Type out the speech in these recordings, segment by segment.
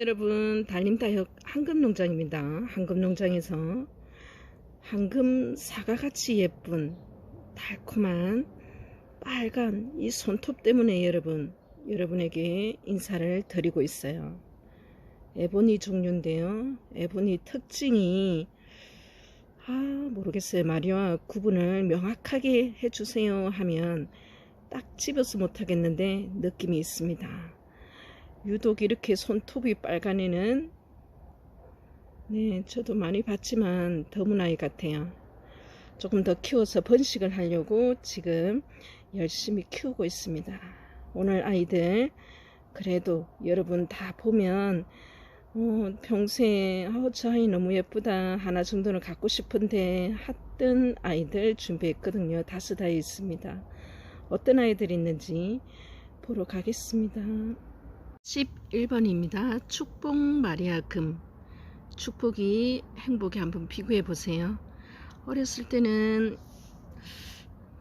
여러분 달림다역 황금농장입니다. 황금농장에서 황금 사과같이 예쁜 달콤한 빨간 이 손톱 때문에 여러분 여러분에게 인사를 드리고 있어요. 에보니 종류인데요. 에보니 특징이 아 모르겠어요. 말이와 구분을 명확하게 해주세요 하면 딱 집어서 못하겠는데 느낌이 있습니다. 유독 이렇게 손톱이 빨간 애는 네 저도 많이 봤지만 드문 아이 같아요 조금 더 키워서 번식을 하려고 지금 열심히 키우고 있습니다 오늘 아이들 그래도 여러분 다 보면 어, 평소에 아우 저 아이 너무 예쁘다 하나 정도는 갖고 싶은데 했던 아이들 준비했거든요 다섯 아이 있습니다 어떤 아이들 있는지 보러 가겠습니다 11번입니다. 축복 마리아 금. 축복이 행복이 한번 비교해 보세요. 어렸을 때는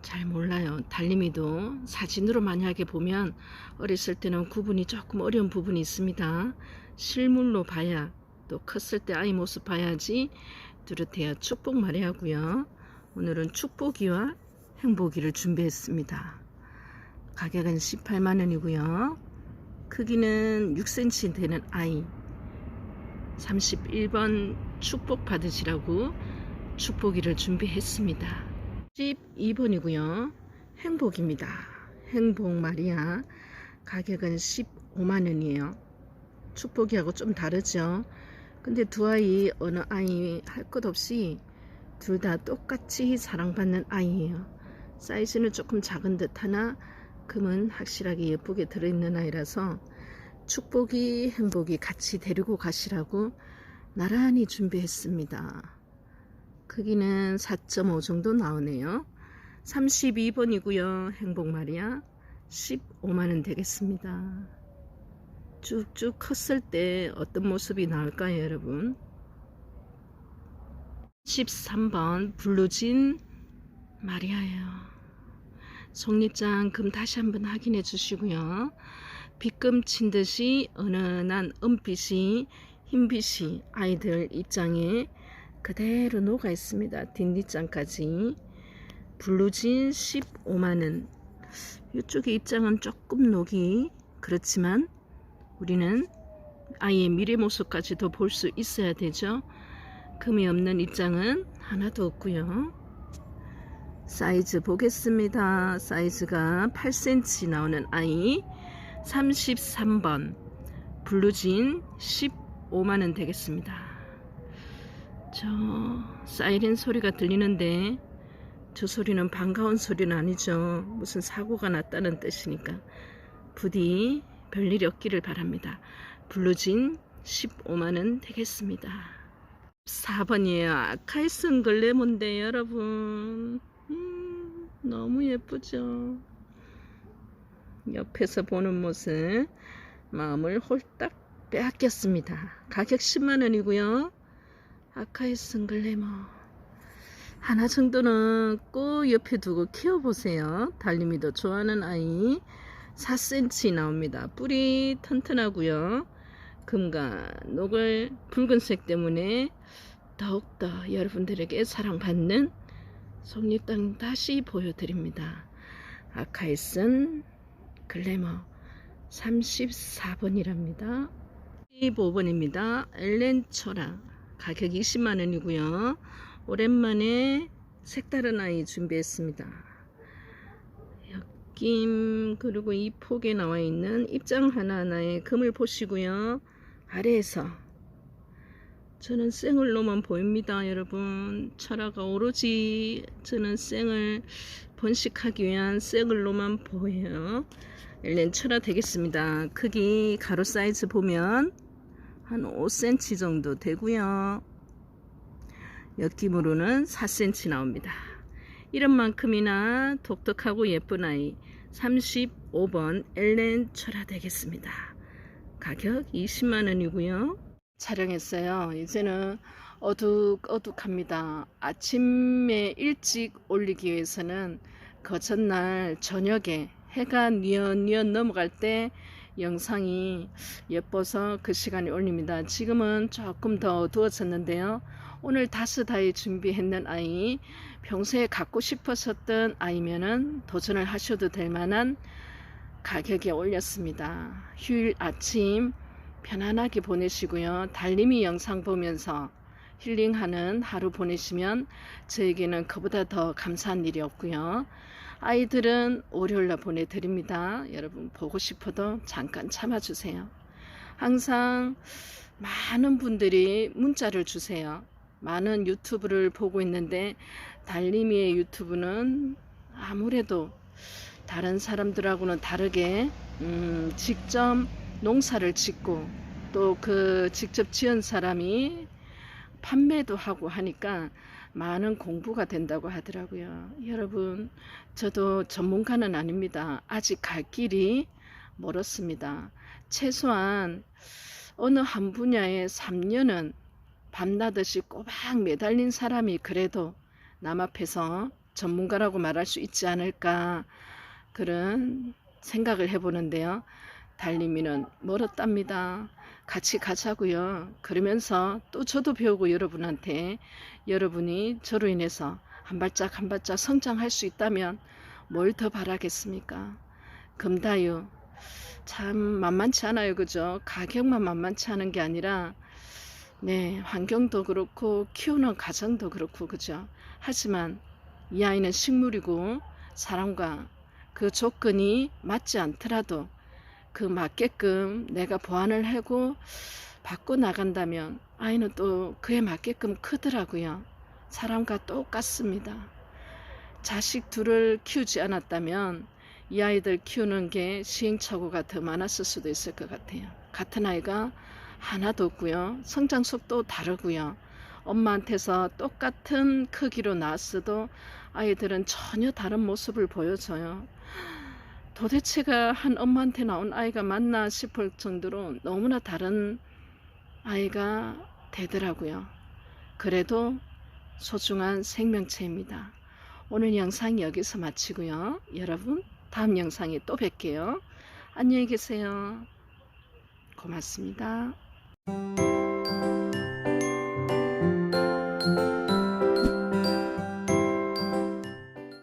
잘 몰라요. 달림이도 사진으로 만약에 보면 어렸을 때는 구분이 조금 어려운 부분이 있습니다. 실물로 봐야 또 컸을 때 아이 모습 봐야지 뚜렷해야 축복 마리아고요. 오늘은 축복이와 행복이를 준비했습니다. 가격은 18만원이고요. 크기는 6cm 되는 아이 31번 축복 받으시라고 축복이를 준비했습니다 12번이고요 행복입니다 행복 마리아 가격은 15만원이에요 축복이하고 좀 다르죠 근데 두 아이 어느 아이 할 것 없이 둘 다 똑같이 사랑받는 아이예요 사이즈는 조금 작은 듯 하나 금은 확실하게 예쁘게 들어있는 아이라서 축복이 행복이 같이 데리고 가시라고 나란히 준비했습니다. 크기는 4.5 정도 나오네요. 32번이고요. 행복 마리아 15만원 되겠습니다. 쭉쭉 컸을 때 어떤 모습이 나올까요 여러분? 13번 블루진 마리아예요. 속립장 금 다시 한번 확인해 주시고요. 빗금 친 듯이 은은한 은빛이 흰빛이 아이들 입장에 그대로 녹아 있습니다. 뒷뒷장까지 블루진 15만원 이쪽의 입장은 조금 녹이 그렇지만 우리는 아이의 미래 모습까지 도 볼 수 있어야 되죠. 금이 없는 입장은 하나도 없고요. 사이즈 보겠습니다. 사이즈가 8cm 나오는 아이 33번 블루진 15만원 되겠습니다. 저 사이렌 소리가 들리는데 저 소리는 반가운 소리는 아니죠. 무슨 사고가 났다는 뜻이니까 부디 별일이 없기를 바랍니다. 블루진 15만원 되겠습니다. 4번이에요. 아카이슨 글레몬데 여러분 음, 너무 예쁘죠. 옆에서 보는 모습 마음을 홀딱 빼앗겼습니다. 가격 10만원이고요. 아카이 승글레머 하나 정도는 꼭 옆에 두고 키워보세요. 달림이 더 좋아하는 아이 4cm 나옵니다. 뿌리 튼튼하고요. 금과 녹을 붉은색 때문에 더욱더 여러분들에게 사랑받는 속립땅 다시 보여드립니다. 아카이슨 글래머 34번이랍니다. 15번입니다. 엘렌초라 가격 20만원이고요. 오랜만에 색다른 아이 준비했습니다. 엮임 그리고 이 폭에 나와 있는 입장 하나하나의 금을 보시고요. 아래에서. 저는 생을로만 보입니다 여러분. 철화가 오로지 저는 생을 번식하기 위한 생을로만 보여요. 일렌 철화 되겠습니다. 크기 가로 사이즈 보면 한 5cm 정도 되고요. 엮임으로는 4cm 나옵니다 이런 만큼이나 독특하고 예쁜 아이 35번 엘렌 철화 되겠습니다 가격 20만원이고요 촬영했어요. 이제는 어둑어둑합니다. 아침에 일찍 올리기 위해서는 그 전날 저녁에 해가 뉘엿뉘엿 넘어갈 때 영상이 예뻐서 그 시간에 올립니다. 지금은 조금 더 어두워졌는데요. 오늘 다섯 아이 준비했는 아이 평소에 갖고 싶었었던 아이면은 도전을 하셔도 될 만한 가격에 올렸습니다. 휴일 아침 편안하게 보내시고요. 달림이 영상 보면서 힐링하는 하루 보내시면 저에게는 그보다 더 감사한 일이 없고요. 아이들은 월요일날 보내드립니다. 여러분 보고 싶어도 잠깐 참아주세요. 항상 많은 분들이 문자를 주세요. 많은 유튜브를 보고 있는데 달림이의 유튜브는 아무래도 다른 사람들하고는 다르게 음, 직접 농사를 짓고 또 그 직접 지은 사람이 판매도 하고 하니까 많은 공부가 된다고 하더라고요. 여러분, 저도 전문가는 아닙니다. 아직 갈 길이 멀었습니다. 최소한 어느 한 분야에 3년은 밤낮없이 꼬박 매달린 사람이 그래도 남 앞에서 전문가라고 말할 수 있지 않을까 그런 생각을 해보는데요. 달림이는 멀었답니다. 같이 가자고요. 그러면서 또 저도 배우고 여러분한테 여러분이 저로 인해서 한 발짝 한 발짝 성장할 수 있다면 뭘 더 바라겠습니까? 금다유 참 만만치 않아요. 그죠? 가격만 만만치 않은 게 아니라 네, 환경도 그렇고 키우는 가정도 그렇고 그죠? 하지만 이 아이는 식물이고 사람과 그 조건이 맞지 않더라도 그 맞게끔 내가 보완을 하고 바꿔 나간다면 아이는 또 그에 맞게끔 크더라고요. 사람과 똑같습니다. 자식 둘을 키우지 않았다면 이 아이들 키우는 게 시행착오가 더 많았을 수도 있을 것 같아요. 같은 아이가 하나도 없고요. 성장 속도 다르고요. 엄마한테서 똑같은 크기로 낳았어도 아이들은 전혀 다른 모습을 보여줘요. 도대체가 한 엄마한테 나온 아이가 맞나 싶을 정도로 너무나 다른 아이가 되더라고요. 그래도 소중한 생명체입니다. 오늘 영상 여기서 마치고요. 여러분 다음 영상에 또 뵐게요. 안녕히 계세요. 고맙습니다. Música